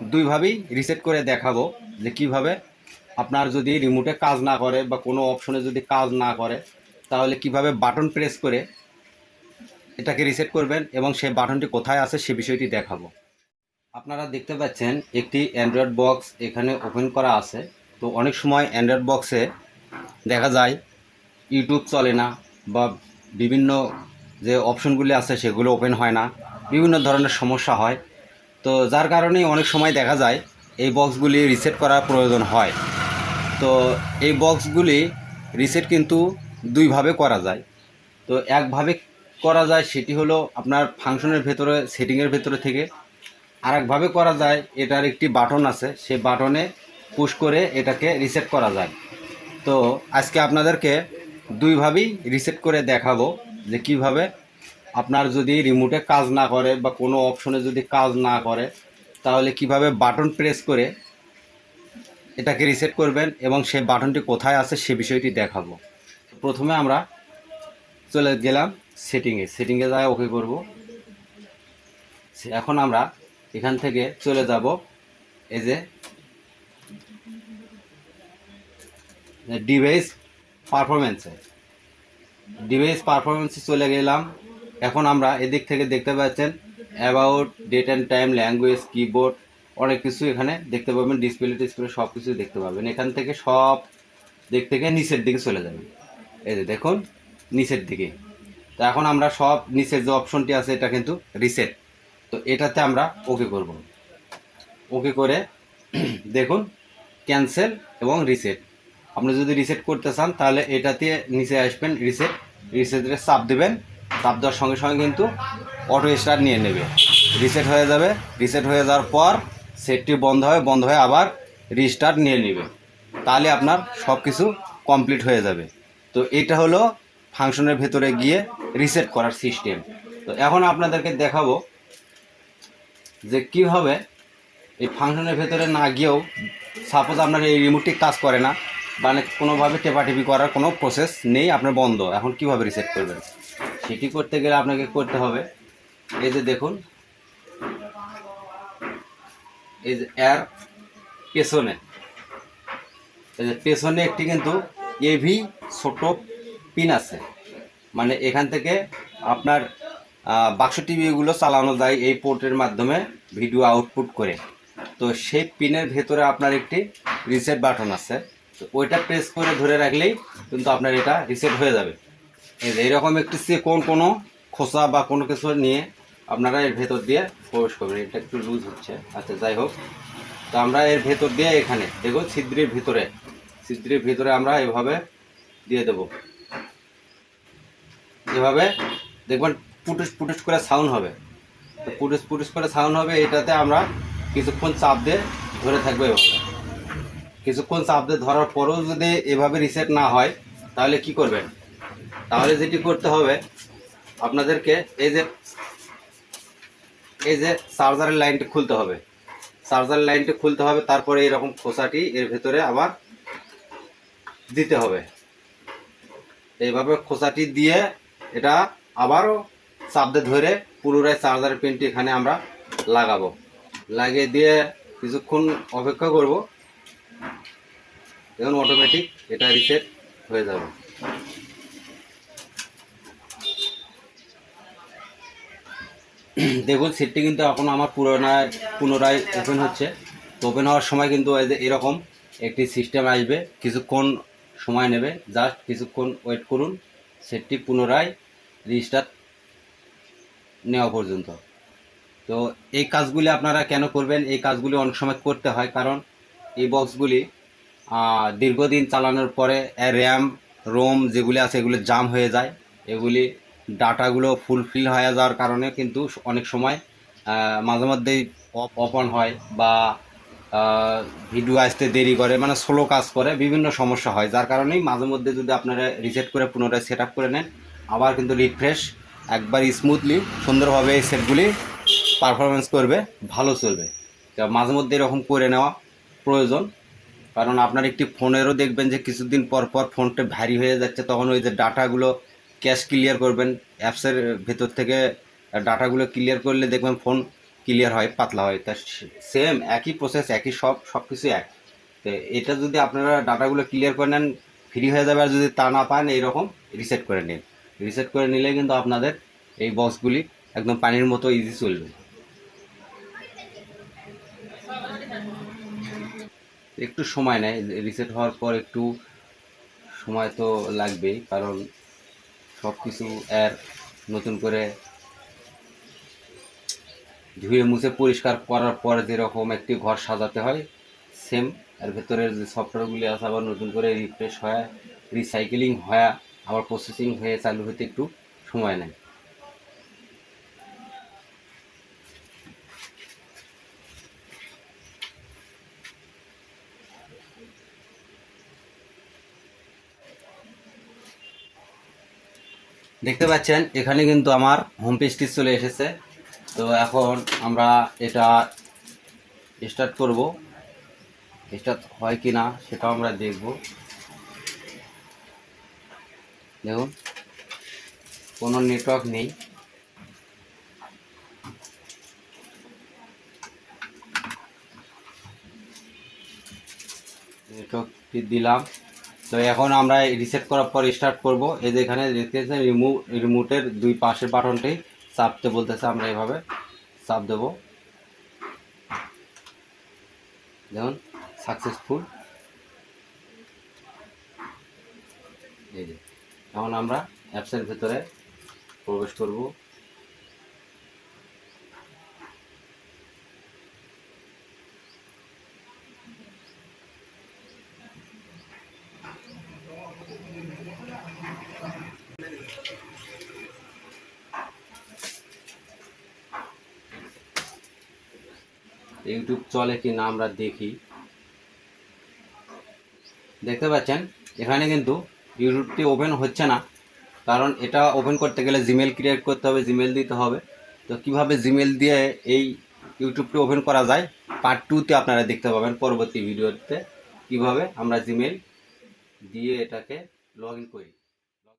দুইভাবেই reset করে দেখাবো যে কীভাবে আপনার যদি রিমোটে কাজ না করে বা কোনো অপশনে যদি কাজ না করে, তাহলে কীভাবে বাটন প্রেস করে এটাকে রিসেট করবেন এবং সেই বাটনটি কোথায় আছে সে বিষয়টি দেখাবো। আপনারা দেখতে পাচ্ছেন একটি অ্যান্ড্রয়েড বক্স এখানে ওপেন করা আছে। তো অনেক সময় অ্যান্ড্রয়েড বক্সে দেখা যায় ইউটিউব চলে না বা বিভিন্ন যে অপশনগুলি আছে সেগুলো ওপেন হয় না। বিভিন্ন ধরনের সমস্যা হয়। তো যার কারণেই অনেক সময় দেখা যায় এই বক্সগুলি রিসেট করার প্রয়োজন হয়। তো এই বক্সগুলি রিসেট কিন্তু দুইভাবে করা যায়। তো একভাবে করা যায় সেটি হলো আপনার ফাংশনের ভেতরে সেটিংয়ের ভেতরে থেকে। আরেকভাবে করা যায়, এটার একটি বাটন আছে সেই বাটনে পুশ করে এটাকে রিসেট করা যায়। তো আজকে আপনাদেরকে দুইভাবেই রিসেট করে দেখাবো যে কীভাবে আপনার যদি রিমোটে কাজ না করে বা কোনো অপশনে যদি কাজ না করে, তাহলে কীভাবে বাটন প্রেস করে এটাকে রিসেট করবেন এবং সেই বাটনটি কোথায় আছে সে বিষয়টি দেখাবো। প্রথমে আমরা চলে গেলাম সেটিংয়ে সেটিংয়ে যায় ওকে করব। এখন আমরা এখান থেকে চলে যাব এই যে ডিভাইস পারফরমেন্সে ডিভাইস পারফরমেন্সে চলে গেলাম। এখন আমরা এদিক থেকে দেখতে পাচ্ছেন about date and time language keyboard অনেক কিছু এখানে দেখতে পাবেন ডিসপ্লে টিসপ্লে সব কিছু দেখতে পাবেন। এখান থেকে সব দিক থেকে নিচের দিকে চলে যাবেন এই যে দেখুন, নিচের দিকে। তো এখন আমরা সব নিচের যে অপশনটি আছে, এটা কিন্তু রিসেট তো এটাতে আমরা ওকে করব। ওকে করে দেখুন ক্যান্সেল এবং রিসেট আপনি যদি রিসেট করতে চান, তাহলে এটাতে নিচে আসবেন রিসেট রিসেটে চাপ দেবেন। চাপ দেওয়ার সঙ্গে সঙ্গে কিন্তু অটো স্টার্ট নিয়ে নেবে। রিসেট হয়ে যাবে। রিসেট হয়ে যাওয়ার পর সেটটি বন্ধ হবে বন্ধ হয়ে আবার রিস্টার্ট নিয়ে নেবে। তাহলে আপনার সব কিছু কমপ্লিট হয়ে যাবে। তো এটা হলো ফাংশনের ভেতরে গিয়ে রিসেট করার সিস্টেম তো এখন আপনাদেরকে দেখাবো যে কীভাবে এই ফাংশনের ভেতরে না গিয়েও সাপোজ আপনার এই রিমোটটি কাজ করে না মানে কোনোভাবে টেপাটেপি করার কোনো প্রসেস নেই, আপনার বন্ধ। এখন কীভাবে রিসেট করবেন? সেটি করতে গেলে আপনাকে করতে হবে। এই যে দেখুন। এই যে এর পেছনে। এই যে পেছনে একটি কিন্তু এভি ছোট পিন আছে। মানে এখান থেকে আপনার বাক্স টিভিগুলো চালানো যায় এই পোর্টের মাধ্যমে ভিডিও আউটপুট করে। তো সেই পিনের ভেতরে আপনার একটি রিসেট বাটন আছে। তো ওইটা প্রেস করে ধরে রাখলেই কিন্তু আপনার এটা রিসেট হয়ে যাবে। এই যে এরকম একটি কোন কোনো খোসা বা কোনো কিছু নিয়ে আপনারা এর ভেতর দিয়ে প্রবেশ করবেন। এটা একটু লুজ হচ্ছে। আচ্ছা যাই হোক। তো আমরা এর ভেতর দিয়ে এখানে, দেখুন, ছিদ্রের ভিতরে ছিদ্রের ভিতরে আমরা এভাবে দিয়ে দেব। এভাবে, দেখবেন, পুটুস পুটুস করে সাউন্ড হবে। তো পুটুস পুটুস করে সাউন্ড হবে, এটাতে আমরা কিছুক্ষণ চাপ দিয়ে ধরে থাকব এভাবে। কিছুক্ষণ চাপ দিয়ে ধরার পরেও যদি এভাবে রিসেট না হয়, তাহলে কি করবেন? তাহলে যেটি করতে হবে, আপনাদেরকে এই যে এই যে চার্জারের লাইনটি খুলতে হবে। চার্জারের লাইনটি খুলতে হবে, তারপরে এরকম খোসাটি এর ভেতরে আবার দিতে হবে। এইভাবে খোসাটি দিয়ে এটা আবারও চাপ দিয়ে ধরে পুনরায় চার্জারের পিনটি এখানে আমরা লাগাবো। লাগিয়ে দিয়ে কিছুক্ষণ অপেক্ষা করব, দেখুন অটোমেটিক এটা রিসেট হয়ে যাবে। দেখুন সেটটি কিন্তু এখন আমার পুনরায় পুনরায় ওপেন হচ্ছে। তো ওপেন হওয়ার সময় কিন্তু এরকম একটি সিস্টেম আসবে। কিছুক্ষণ সময় নেবে। জাস্ট কিছুক্ষণ ওয়েট করুন। সেটটি পুনরায় রিস্টার্ট নেওয়া পর্যন্ত। তো এই কাজগুলি আপনারা কেন করবেন? এই কাজগুলি অনেক সময় করতে হয়। কারণ এই বক্সগুলি দীর্ঘদিন চালানোর পরে র্যাম রোম যেগুলি আছে, এগুলো জাম হয়ে যায়। এগুলি ডাটাগুলো ফুলফিল হয়ে যাওয়ার কারণে কিন্তু অনেক সময় মাঝে মধ্যেই অফ অন হয় বা ভিডিও আসতে দেরি করে মানে স্লো কাজ করে, বিভিন্ন সমস্যা হয়। যার কারণেই মাঝে মধ্যে যদি আপনারা রিসেট করে পুনরায় সেট করে নেন, আবার কিন্তু রিফ্রেশ একবার স্মুথলি সুন্দরভাবে এই সেটগুলি পারফরমেন্স করবে, ভালো চলবে। মাঝে মধ্যে এরকম করে নেওয়া প্রয়োজন। কারণ আপনার একটি ফোনেরও দেখবেন যে কিছুদিন পর পর ফোনটা ভারী হয়ে যাচ্ছে, তখন ওই যে ডাটাগুলো ক্যাশ ক্লিয়ার করবেন। অ্যাপসের ভেতর থেকে ডাটাগুলো ক্লিয়ার করলে দেখবেন ফোন ক্লিয়ার হয়, পাতলা হয়। তা সেম একই প্রসেস একই সব সব কিছু এক। তো এটা যদি আপনারা ডাটাগুলো ক্লিয়ার করে নেন ফ্রি হয়ে যাবে। আর যদি তা না পান, এইরকম রিসেট করে নিন। রিসেট করে নিলে কিন্তু আপনাদের এই বক্সগুলি একদম পানির মতো ইজি চলবে। একটু সময় নেয় রিসেট হওয়ার পর একটু সময় তো লাগবেই। কারণ সব কিছু এর নতুন করে ধুয়ে মুছে পরিষ্কার করার পরে যেরকম একটি ঘর সাজাতে হয় সেম এর ভেতরের যে সফটওয়্যারগুলি আছে আবার নতুন করে রিফ্রেশ হয় রিসাইকেলিং হয়, আবার প্রসেসিং হয়ে চালু হতে একটু সময় নেয়। দেখতে পাচ্ছেন, এখানে কিন্তু আমার হোম পেজটি চলে এসেছে। তো এখন আমরা এটা স্টার্ট করব। স্টার্ট হয় কি না সেটাও আমরা দেখব। দেখুন, কোনো নেটওয়ার্ক নেই। নেটওয়ার্কটি দিলাম। তো এখন আমরা রিসেট করার পর স্টার্ট করব। এই যে এখানে দেখতেছেন রিমুভ রিমোটের দুই পাশের বাটনটি চাপতে বলতেছে আমরা এভাবে চাপ দেব। দেখুন সাকসেসফুল এই যে, এখন আমরা অ্যাপসের ভেতরে প্রবেশ করব। ইউটিউব চলে কি না আমরা দেখি। দেখতে পাচ্ছেন? এখানে কিন্তু ইউটিউবটি ওপেন হচ্ছে না, কারণ এটা ওপেন করতে গেলে জিমেল ক্রিয়েট করতে হবে জিমেল দিতে হবে। তো কীভাবে জিমেল দিয়ে এই ইউটিউবটি ওপেন করা যায় পার্ট টুতে আপনারা দেখতে পাবেন, পরবর্তী ভিডিওতে কীভাবে আমরা জিমেল দিয়ে এটাকে লগ ইন করি।